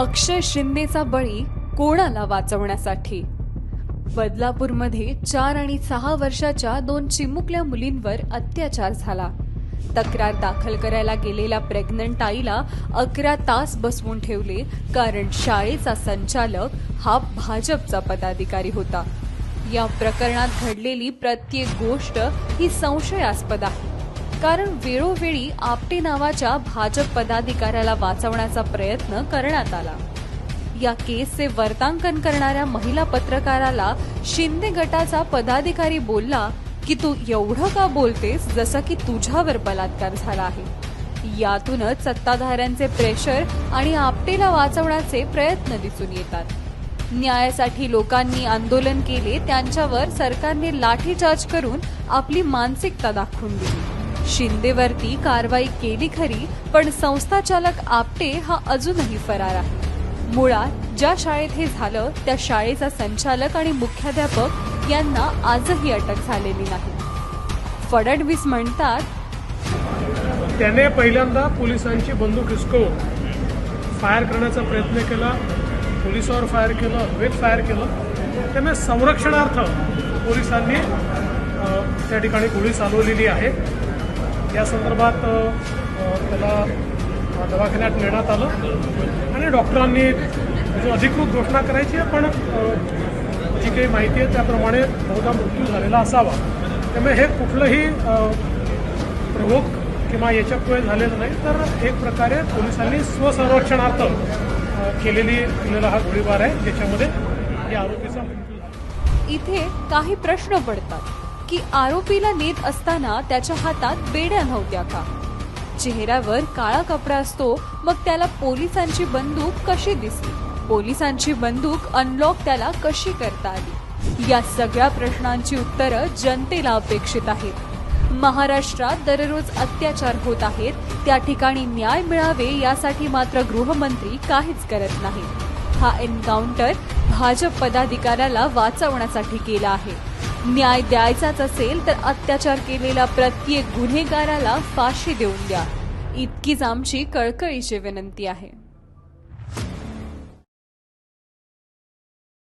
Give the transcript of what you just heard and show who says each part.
Speaker 1: अक्षय शिंदेचा बळी कोणाला वाचवण्यासाठी? बदलापूरमध्ये चार आणि सहा वर्षाच्या दोन चिमुकल्या मुलींवर अत्याचार झाला. तक्रार दाखल करायला गेलेल्या प्रेग्नंट आईला अकरा तास बसवून ठेवले कारण शाळेचा संचालक हा भाजपचा पदाधिकारी होता. या प्रकरणात घडलेली प्रत्येक गोष्ट ही संशयास्पद आहे. कारण वेळोवेळी आपटे नावाच्या भाजप पदाधिकाऱ्याला वाचवण्याचा प्रयत्न करण्यात आला. या केसचे वर्तांकन करणाऱ्या महिला पत्रकाराला शिंदे गटाचा पदाधिकारी बोलला की तू एवढं का बोलतेस? जसं की तुझ्यावर बलात्कार झाला आहे. यातूनच सत्ताधाऱ्यांचे प्रेशर आणि आपटेला वाचवण्याचे प्रयत्न दिसून येतात. न्यायासाठी लोकांनी आंदोलन केले त्यांच्यावर सरकारने लाठीचार्ज करून आपली मानसिकता दाखवून दिली. शिंदेवरती कारवाई केली खरी पण संस्थाचालक आपटे हा अजूनही फरार आहे. मुळात ज्या शाळेत हे झालं त्या शाळेचा संचालक आणि मुख्याध्यापक यांना आजही अटक झालेली नाही. फडणवीस म्हणतात
Speaker 2: त्याने पहिल्यांदा पोलिसांची बंदूक हिसकवून फायर करण्याचा प्रयत्न केला पोलिसावर फायर केलं हवेत फायर केलं. त्याने संरक्षणार्थ पोलिसांनी त्या ठिकाणी गोळी चालवलेली आहे. या संदर्भात त्याला दवाखान्यात नेण्यात आलं. आणि डॉक्टरांनी जो अधिकृत घोषणा करायची आहे पण जी काही माहिती आहे त्याप्रमाणे बहुधा मृत्यू झालेला असावा. त्यामुळे हे कुठलंही अ, प्रभोग किंवा याच्यापुढे झालेलं नाही तर एक प्रकारे पोलिसांनी स्वसंरक्षणार्थ केलेली केलेला हा गोळीबार आहे ज्याच्यामध्ये या आरोपीचा मृत्यू झाला.
Speaker 1: इथे काही प्रश्न पडतात. की आरोपीला नेत असताना त्याच्या हातात बेड्या नव्हत्या का? चेहऱ्यावर काळा कपडा असतो मग त्याला पोलिसांची बंदूक कशी दिसली? पोलिसांची बंदूक अनलॉक त्याला कशी करता आली? या सगळ्या प्रश्नांची उत्तरं जनतेला अपेक्षित आहेत. महाराष्ट्रात दररोज अत्याचार होत आहेत त्या ठिकाणी न्याय मिळावे यासाठी मात्र गृहमंत्री काहीच करत नाही हा एन्काउंटर भाजप पदाधिकाऱ्याला वाचवण्यासाठी केला आहे. न्याय द्यायचाच असेल तर अत्याचार केलेल्या प्रत्येक गुन्हेगाराला फाशी देऊन द्या. इतकीच आमची कळकळीची विनंती आहे.